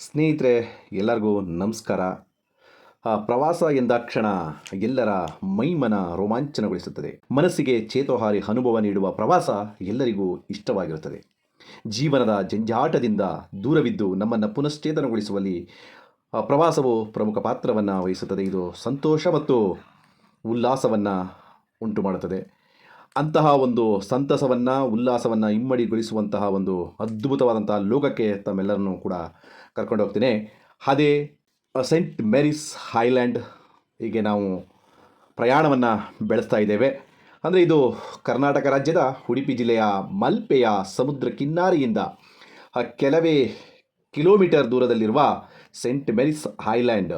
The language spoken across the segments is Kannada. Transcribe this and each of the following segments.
ಸ್ನೇಹಿತರೆ, ಎಲ್ಲರಿಗೂ ನಮಸ್ಕಾರ. ಪ್ರವಾಸ ಎಂದಾಕ್ಷಣ ಎಲ್ಲರ ಮೈಮನ ರೋಮಾಂಚನಗೊಳಿಸುತ್ತದೆ. ಮನಸ್ಸಿಗೆ ಚೇತೋಹಾರಿ ಅನುಭವ ನೀಡುವ ಪ್ರವಾಸ ಎಲ್ಲರಿಗೂ ಇಷ್ಟವಾಗಿರುತ್ತದೆ. ಜೀವನದ ಜಂಜಾಟದಿಂದ ದೂರವಿದ್ದು ನಮ್ಮನ್ನು ಪುನಶ್ಚೇತನಗೊಳಿಸುವಲ್ಲಿ ಪ್ರವಾಸವು ಪ್ರಮುಖ ಪಾತ್ರವನ್ನು ವಹಿಸುತ್ತದೆ. ಇದು ಸಂತೋಷ ಮತ್ತು ಉಲ್ಲಾಸವನ್ನು ಉಂಟು ಮಾಡುತ್ತದೆ ಅಂತಹ ಒಂದು ಸಂತಸವನ್ನು, ಉಲ್ಲಾಸವನ್ನು ಇಮ್ಮಡಿಗೊಳಿಸುವಂತಹ ಒಂದು ಅದ್ಭುತವಾದಂತಹ ಲೋಕಕ್ಕೆ ತಮ್ಮೆಲ್ಲರನ್ನೂ ಕೂಡ ಕರ್ಕೊಂಡು ಹೋಗ್ತೀನಿ. ಅದೇ ಸೆಂಟ್ ಮೇರಿಸ್ ಹೈಲ್ಯಾಂಡ್ ಹೀಗೆ ನಾವು ಪ್ರಯಾಣವನ್ನು ಬೆಳೆಸ್ತಾ ಇದ್ದೇವೆ. ಅಂದರೆ ಇದು ಕರ್ನಾಟಕ ರಾಜ್ಯದ ಉಡುಪಿ ಜಿಲ್ಲೆಯ ಮಲ್ಪೆಯ ಸಮುದ್ರ ಕಿನ್ನಾರಿಯಿಂದ ಕೆಲವೇ ಕಿಲೋಮೀಟರ್ ದೂರದಲ್ಲಿರುವ ಸೆಂಟ್ ಮೇರಿಸ್ ಹೈಲ್ಯಾಂಡ್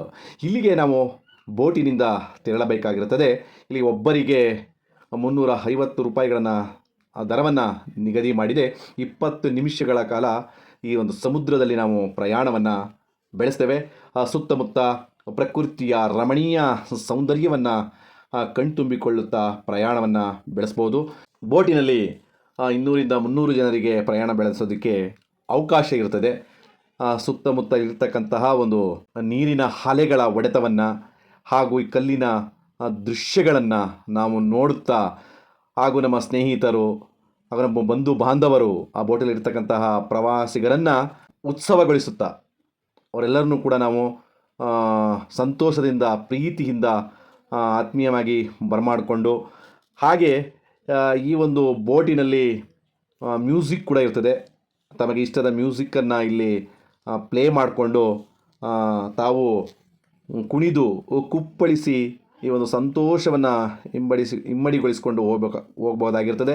ಇಲ್ಲಿಗೆ ನಾವು ಬೋಟಿನಿಂದ ತೆರಳಬೇಕಾಗಿರುತ್ತದೆ. ಇಲ್ಲಿ ಒಬ್ಬರಿಗೆ ಮುನ್ನೂರ ಐವತ್ತು ರೂಪಾಯಿಗಳನ್ನು ದರವನ್ನು ನಿಗದಿ ಮಾಡಿದೆ. ಇಪ್ಪತ್ತು ನಿಮಿಷಗಳ ಕಾಲ ಈ ಒಂದು ಸಮುದ್ರದಲ್ಲಿ ನಾವು ಪ್ರಯಾಣವನ್ನು ಬೆಳೆಸ್ತೇವೆ. ಸುತ್ತಮುತ್ತ ಪ್ರಕೃತಿಯ ರಮಣೀಯ ಸೌಂದರ್ಯವನ್ನು ಕಣ್ತುಂಬಿಕೊಳ್ಳುತ್ತಾ ಪ್ರಯಾಣವನ್ನು ಬೆಳೆಸ್ಬೋದು. ಬೋಟಿನಲ್ಲಿ ಇನ್ನೂರಿಂದ ಮುನ್ನೂರು ಜನರಿಗೆ ಪ್ರಯಾಣ ಬೆಳೆಸೋದಕ್ಕೆ ಅವಕಾಶ ಇರ್ತದೆ. ಸುತ್ತಮುತ್ತ ಇರತಕ್ಕಂತಹ ಒಂದು ನೀರಿನ ಅಲೆಗಳ ಒಡೆತವನ್ನು ಹಾಗೂ ಈ ಕಲ್ಲಿನ ದೃಶ್ಯಗಳನ್ನು ನಾವು ನೋಡುತ್ತಾ, ಹಾಗೂ ನಮ್ಮ ಸ್ನೇಹಿತರು, ಹಾಗೂ ನಮ್ಮ ಬಂಧು ಬಾಂಧವರು ಆ ಬೋಟಲ್ಲಿ ಇರ್ತಕ್ಕಂತಹ ಪ್ರವಾಸಿಗರನ್ನು ಉತ್ಸವಗೊಳಿಸುತ್ತಾ, ಅವರೆಲ್ಲರನ್ನೂ ಕೂಡ ನಾವು ಸಂತೋಷದಿಂದ, ಪ್ರೀತಿಯಿಂದ ಆತ್ಮೀಯವಾಗಿ ಬರಮಾಡಿಕೊಂಡು, ಹಾಗೆ ಈ ಒಂದು ಬೋಟಿನಲ್ಲಿ ಮ್ಯೂಸಿಕ್ ಕೂಡ ಇರ್ತದೆ. ತಮಗೆ ಇಷ್ಟದ ಮ್ಯೂಸಿಕ್ಕನ್ನು ಇಲ್ಲಿ ಪ್ಲೇ ಮಾಡಿಕೊಂಡು ತಾವು ಕುಣಿದು, ಕುಪ್ಪಳಿಸಿ ಈ ಒಂದು ಸಂತೋಷವನ್ನು ಇಂಬಡಿಸಿ ಇಮ್ಮಡಿಗೊಳಿಸಿಕೊಂಡು ಹೋಗ್ಬೇಕ, ಹೋಗ್ಬೋದಾಗಿರ್ತದೆ.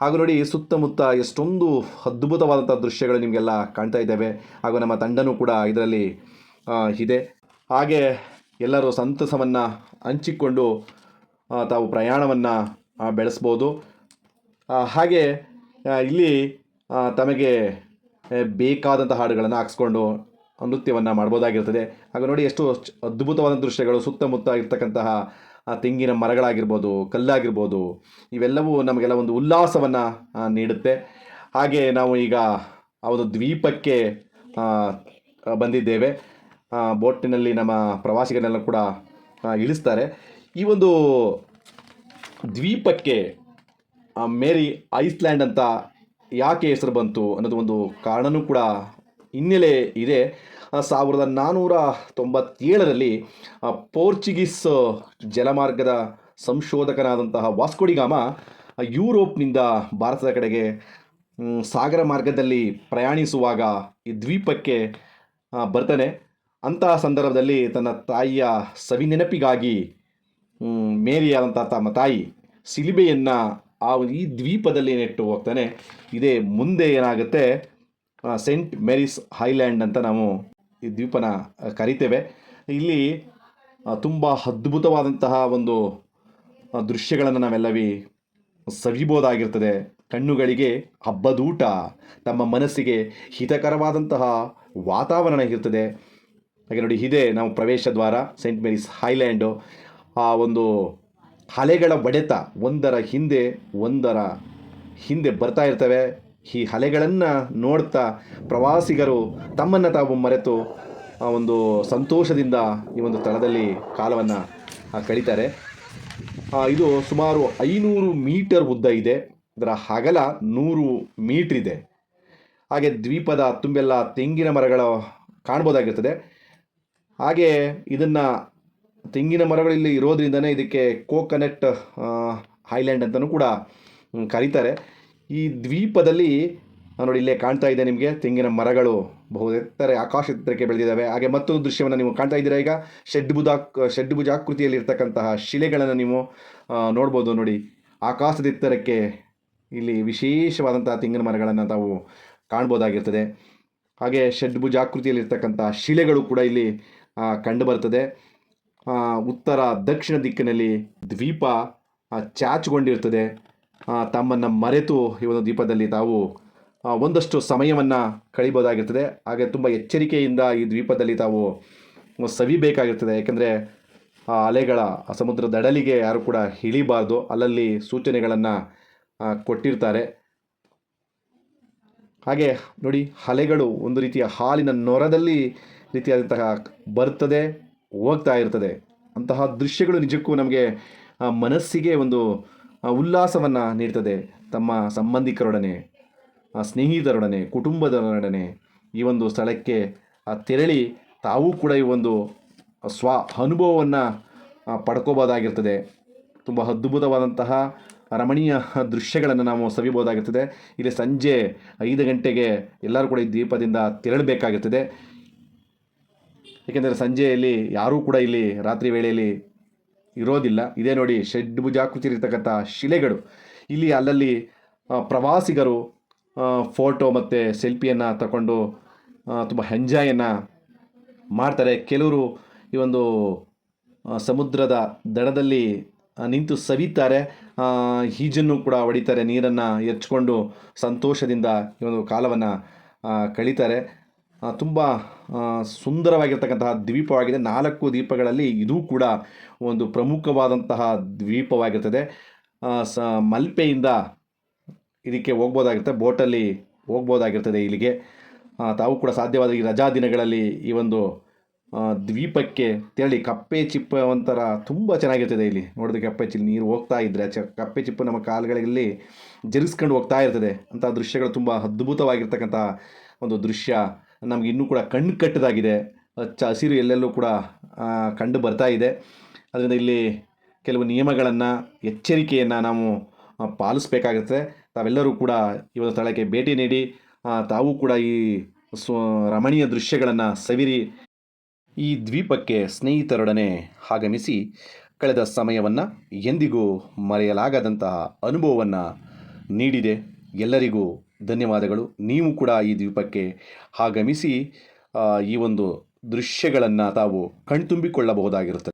ಹಾಗೂ ನೋಡಿ, ಸುತ್ತಮುತ್ತ ಎಷ್ಟೊಂದು ಅದ್ಭುತವಾದಂಥ ದೃಶ್ಯಗಳು ನಿಮಗೆಲ್ಲ ಕಾಣ್ತಾ ಇದ್ದಾವೆ. ಹಾಗೂ ನಮ್ಮ ತಂಡನೂ ಕೂಡ ಇದರಲ್ಲಿ ಇದೆ. ಹಾಗೆ ಎಲ್ಲರೂ ಸಂತಸವನ್ನು ಹಂಚಿಕೊಂಡು ತಾವು ಪ್ರಯಾಣವನ್ನು ಬೆಳೆಸ್ಬೋದು. ಹಾಗೆ ಇಲ್ಲಿ ತಮಗೆ ಬೇಕಾದಂಥ ಹಾಡುಗಳನ್ನು ಹಾಕ್ಸ್ಕೊಂಡು ನೃತ್ಯವನ್ನು ಮಾಡ್ಬೋದಾಗಿರ್ತದೆ. ಹಾಗೆ ನೋಡಿ ಎಷ್ಟು ಅದ್ಭುತವಾದ ದೃಶ್ಯಗಳು ಸುತ್ತಮುತ್ತ ಇರ್ತಕ್ಕಂತಹ ಆ, ತೆಂಗಿನ ಮರಗಳಾಗಿರ್ಬೋದು ಕಲ್ಲಾಗಿರ್ಬೋದು ಇವೆಲ್ಲವೂ ನಮಗೆಲ್ಲ ಒಂದು ಉಲ್ಲಾಸವನ್ನು ನೀಡುತ್ತೆ. ಹಾಗೆ ನಾವು ಈಗ ಆ ಒಂದು ದ್ವೀಪಕ್ಕೆ ಬಂದಿದ್ದೇವೆ. ಬೋಟಿನಲ್ಲಿ ನಮ್ಮ ಪ್ರವಾಸಿಗರನ್ನೆಲ್ಲ ಕೂಡ ಇಳಿಸ್ತಾರೆ. ಈ ಒಂದು ದ್ವೀಪಕ್ಕೆ ಮೇರಿ ಐಸ್ಲ್ಯಾಂಡ್ ಅಂತ ಯಾಕೆ ಹೆಸರು ಬಂತು ಅನ್ನೋದು ಒಂದು ಕಾರಣನೂ ಕೂಡ ಹಿನ್ನೆಲೆ ಇದೆ. ಸಾವಿರದ ನಾನ್ನೂರ ತೊಂಬತ್ತೇಳರಲ್ಲಿ ಪೋರ್ಚುಗೀಸ್ ಜಲಮಾರ್ಗದ ಸಂಶೋಧಕನಾದಂತಹ ವಾಸ್ಕೋಡಿಗಾಮ ಯುರೋಪ್ನಿಂದ ಭಾರತದ ಕಡೆಗೆ ಸಾಗರ ಮಾರ್ಗದಲ್ಲಿ ಪ್ರಯಾಣಿಸುವಾಗ ಈ ದ್ವೀಪಕ್ಕೆ ಬರ್ತಾನೆ. ಅಂತಹ ಸಂದರ್ಭದಲ್ಲಿ ತನ್ನ ತಾಯಿಯ ಸವಿನೆನಪಿಗಾಗಿ ನೆನಪಿಗಾಗಿ ಮೇರಿಯಾದಂಥ ತಮ್ಮ ತಾಯಿ ಸಿಲಿಬೆಯನ್ನು ಆ, ಈ ದ್ವೀಪದಲ್ಲಿ ನೆಟ್ಟು ಹೋಗ್ತಾನೆ. ಇದೇ ಮುಂದೆ ಏನಾಗುತ್ತೆ? ಸೆಂಟ್ ಮೇರಿಸ್ ಹೈಲ್ಯಾಂಡ್ ಅಂತ ನಾವು ಈ ದ್ವೀಪನ ಕರಿತೇವೆ. ಇಲ್ಲಿ ತುಂಬ ಅದ್ಭುತವಾದಂತಹ ಒಂದು ದೃಶ್ಯಗಳನ್ನು ನಾವೆಲ್ಲವಿ ಸವಿಬೋದಾಗಿರ್ತದೆ. ಕಣ್ಣುಗಳಿಗೆ ಹಬ್ಬದೂಟ ತಮ್ಮ ಮನಸ್ಸಿಗೆ ಹಿತಕರವಾದಂತಹ ವಾತಾವರಣ ಇರ್ತದೆ. ಹಾಗೆ ನೋಡಿ, ಇದೇ ನಾವು ಪ್ರವೇಶ ದ್ವಾರ ಸೇಂಟ್ ಮೇರಿಸ್ ಹೈಲ್ಯಾಂಡು ಆ ಒಂದು ಅಲೆಗಳ ಒಡೆತ ಒಂದರ ಹಿಂದೆ ಒಂದರ ಹಿಂದೆ ಬರ್ತಾ ಇರ್ತವೆ. ಈ ಅಲೆಗಳನ್ನು ನೋಡ್ತಾ ಪ್ರವಾಸಿಗರು ತಮ್ಮನ್ನು ತಾವು ಮರೆತು ಆ ಒಂದು ಸಂತೋಷದಿಂದ ಈ ಒಂದು ಸ್ಥಳದಲ್ಲಿ ಕಾಲವನ್ನು ಕಳೀತಾರೆ. ಇದು ಸುಮಾರು ಐನೂರು ಮೀಟರ್ ಉದ್ದ ಇದೆ. ಇದರ ಅಗಲ ನೂರು ಮೀಟ್ರ್ ಇದೆ. ಹಾಗೆ ದ್ವೀಪದ ತುಂಬೆಲ್ಲ ತೆಂಗಿನ ಮರಗಳು ಕಾಣ್ಬೋದಾಗಿರ್ತದೆ. ಹಾಗೆ ಇದನ್ನು ತೆಂಗಿನ ಮರಗಳಲ್ಲಿ ಇರೋದ್ರಿಂದನೇ ಇದಕ್ಕೆ ಕೋಕೋನಟ್ ಹೈಲ್ಯಾಂಡ್ ಅಂತಲೂ ಕೂಡ ಕರೀತಾರೆ. ಈ ದ್ವೀಪದಲ್ಲಿ ನೋಡಿ ಇಲ್ಲೇ ಕಾಣ್ತಾ ಇದೆ ನಿಮಗೆ, ತೆಂಗಿನ ಮರಗಳು ಬಹು ಎತ್ತರ ಆಕಾಶ ಎತ್ತರಕ್ಕೆ ಬೆಳೆದಿದ್ದಾವೆ. ಹಾಗೆ ಮತ್ತೊಂದು ದೃಶ್ಯವನ್ನು ನೀವು ಕಾಣ್ತಾ ಇದ್ದೀರಾ ಈಗ? ಷಡ್ಭುಜ ಷಡ್ಭುಜಾಕೃತಿಯಲ್ಲಿ ಇರ್ತಕ್ಕಂತಹ ಶಿಲೆಗಳನ್ನು ನೀವು ನೋಡ್ಬೋದು ನೋಡಿ. ಆಕಾಶದ ಎತ್ತರಕ್ಕೆ ಇಲ್ಲಿ ವಿಶೇಷವಾದಂತಹ ತೆಂಗಿನ ಮರಗಳನ್ನು ತಾವು ಕಾಣ್ಬೋದಾಗಿರ್ತದೆ. ಹಾಗೆ ಷಡ್ಭುಜಾಕೃತಿಯಲ್ಲಿರ್ತಕ್ಕಂಥ ಶಿಲೆಗಳು ಕೂಡ ಇಲ್ಲಿ ಕಂಡುಬರ್ತದೆ ಉತ್ತರ ದಕ್ಷಿಣ ದಿಕ್ಕಿನಲ್ಲಿ ದ್ವೀಪ ಚಾಚಿಕೊಂಡಿರ್ತದೆ ತಮ್ಮನ್ನು ಮರೆತು ಈ ಒಂದು ದ್ವೀಪದಲ್ಲಿ ತಾವು ಒಂದಷ್ಟು ಸಮಯವನ್ನು ಕಳಿಬೋದಾಗಿರ್ತದೆ ಹಾಗೆ ತುಂಬ ಎಚ್ಚರಿಕೆಯಿಂದ ಈ ದ್ವೀಪದಲ್ಲಿ ತಾವು ಸವಿಬೇಕಾಗಿರ್ತದೆ. ಯಾಕೆಂದರೆ, ಆ, ಅಲೆಗಳ ಸಮುದ್ರ ದಡಲಿಗೆ ಯಾರು ಕೂಡ ಇಳಿಬಾರ್ದು. ಅಲ್ಲಲ್ಲಿ ಸೂಚನೆಗಳನ್ನು ಕೊಟ್ಟಿರ್ತಾರೆ. ಹಾಗೆ ನೋಡಿ, ಅಲೆಗಳು ಒಂದು ರೀತಿಯ ಹಾಲಿನ ನೊರದಲ್ಲಿ ರೀತಿಯಾದಂತಹ ಬರ್ತದೆ, ಹೋಗ್ತಾ ಇರ್ತದೆ. ಅಂತಹ ದೃಶ್ಯಗಳು ನಿಜಕ್ಕೂ ನಮಗೆ ಮನಸ್ಸಿಗೆ ಒಂದು ಉಲ್ಲಾಸವನ್ನು ನೀಡ್ತದೆ ತಮ್ಮ ಸಂಬಂಧಿಕರೊಡನೆ ಸ್ನೇಹಿತರೊಡನೆ ಕುಟುಂಬದರೊಡನೆ ಈ ಒಂದು ಸ್ಥಳಕ್ಕೆ ತೆರಳಿ ತಾವೂ ಕೂಡ ಈ ಒಂದು ಸ್ವ ಅನುಭವವನ್ನು ಪಡ್ಕೋಬೋದಾಗಿರ್ತದೆ ತುಂಬ ಅದ್ಭುತವಾದಂತಹ ರಮಣೀಯ ದೃಶ್ಯಗಳನ್ನು ನಾವು ಸವಿಬೋದಾಗಿರ್ತದೆ ಇಲ್ಲಿ ಸಂಜೆ ಐದು ಗಂಟೆಗೆ ಎಲ್ಲರೂ ಕೂಡ ಈ ದೀಪದಿಂದ ತೆರಳಬೇಕಾಗಿರ್ತದೆ. ಏಕೆಂದರೆ ಸಂಜೆಯಲ್ಲಿ ಯಾರೂ ಕೂಡ ಇಲ್ಲಿ ರಾತ್ರಿ ವೇಳೆಯಲ್ಲಿ ಇರೋದಿಲ್ಲ. ಇದೇ ನೋಡಿ ಷಡ್ ಕುಚಿರಿರ್ತಕ್ಕಂಥ ಶಿಲೆಗಳು. ಇಲ್ಲಿ ಅಲ್ಲಲ್ಲಿ ಪ್ರವಾಸಿಗರು ಫೋಟೋ ಮತ್ತು ಸೆಲ್ಫಿಯನ್ನು ತಗೊಂಡು ತುಂಬ ಎಂಜಾಯನ್ನು ಮಾಡ್ತಾರೆ. ಕೆಲವರು ಈ ಒಂದು ಸಮುದ್ರದ ದಡದಲ್ಲಿ ನಿಂತು ಸವಿತಾರೆ. ಈಜನ್ನು ಕೂಡ ಹೊಡಿತಾರೆ. ನೀರನ್ನು ಎರ್ಚ್ಕೊಂಡು ಸಂತೋಷದಿಂದ ಈ ಒಂದು ಕಾಲವನ್ನು ಕಳೀತಾರೆ. ತುಂಬ ಸುಂದರವಾಗಿರ್ತಕ್ಕಂತಹ ದ್ವೀಪವಾಗಿದೆ. ನಾಲ್ಕು ದ್ವೀಪಗಳಲ್ಲಿ ಇದು ಕೂಡ ಒಂದು ಪ್ರಮುಖವಾದಂತಹ ದ್ವೀಪವಾಗಿರ್ತದೆ. ಸ, ಮಲ್ಪೆಯಿಂದ ಇದಕ್ಕೆ ಹೋಗ್ಬೋದಾಗಿರ್ತದೆ ಬೋಟಲ್ಲಿ ಹೋಗ್ಬೋದಾಗಿರ್ತದೆ ಇಲ್ಲಿಗೆ. ತಾವು ಕೂಡ ಸಾಧ್ಯವಾದ ಈ ರಜಾ ದಿನಗಳಲ್ಲಿ ಈ ಒಂದು ದ್ವೀಪಕ್ಕೆ ತೆರಳಿ ಕಪ್ಪೆ ಚಿಪ್ಪು ಒಂಥರ ತುಂಬ ಚೆನ್ನಾಗಿರ್ತದೆ ಇಲ್ಲಿ. ನೋಡೋದಕ್ಕೆ ಕಪ್ಪೆ ಚಿಲ್ಲಿ ನೀರು ಹೋಗ್ತಾ ಇದ್ದರೆ ಚ, ಕಪ್ಪೆ ಚಿಪ್ಪು ನಮ್ಮ ಕಾಲುಗಳಲ್ಲಿ ಜರಿಸ್ಕೊಂಡು ಹೋಗ್ತಾ ಇರ್ತದೆ. ಅಂಥ ದೃಶ್ಯಗಳು ತುಂಬ ಅದ್ಭುತವಾಗಿರ್ತಕ್ಕಂಥ ಒಂದು ದೃಶ್ಯ. ನಮಗೆ ಇನ್ನೂ ಕೂಡ ಕಣ್ಣು ಕಟ್ಟದಾಗಿದೆ. ಹಚ್ಚ ಹಸಿರು ಎಲ್ಲೆಲ್ಲೂ ಕೂಡ ಕಂಡು ಬರ್ತಾ ಇದೆ. ಅದರಿಂದ ಇಲ್ಲಿ ಕೆಲವು ನಿಯಮಗಳನ್ನು, ಎಚ್ಚರಿಕೆಯನ್ನು ನಾವು ಪಾಲಿಸಬೇಕಾಗುತ್ತೆ. ತಾವೆಲ್ಲರೂ ಕೂಡ ಒಂದು ಸ್ಥಳಕ್ಕೆ ಭೇಟಿ ನೀಡಿ ತಾವು ಕೂಡ ಈ ಸ್ವ, ರಮಣೀಯ ದೃಶ್ಯಗಳನ್ನು ಸವಿರಿ. ಈ ದ್ವೀಪಕ್ಕೆ ಸ್ನೇಹಿತರೊಡನೆ ಆಗಮಿಸಿ, ಕಳೆದ ಸಮಯವನ್ನು ಎಂದಿಗೂ ಮರೆಯಲಾಗದಂತಹ ಅನುಭವವನ್ನು ನೀಡಿದೆ. ಎಲ್ಲರಿಗೂ ಧನ್ಯವಾದಗಳು. ನೀವು ಕೂಡ ಈ ದ್ವೀಪಕ್ಕೆ ಆಗಮಿಸಿ ಈ ಒಂದು ದೃಶ್ಯಗಳನ್ನು ತಾವು ಕಣ್ತುಂಬಿಕೊಳ್ಳಬಹುದಾಗಿರುತ್ತದೆ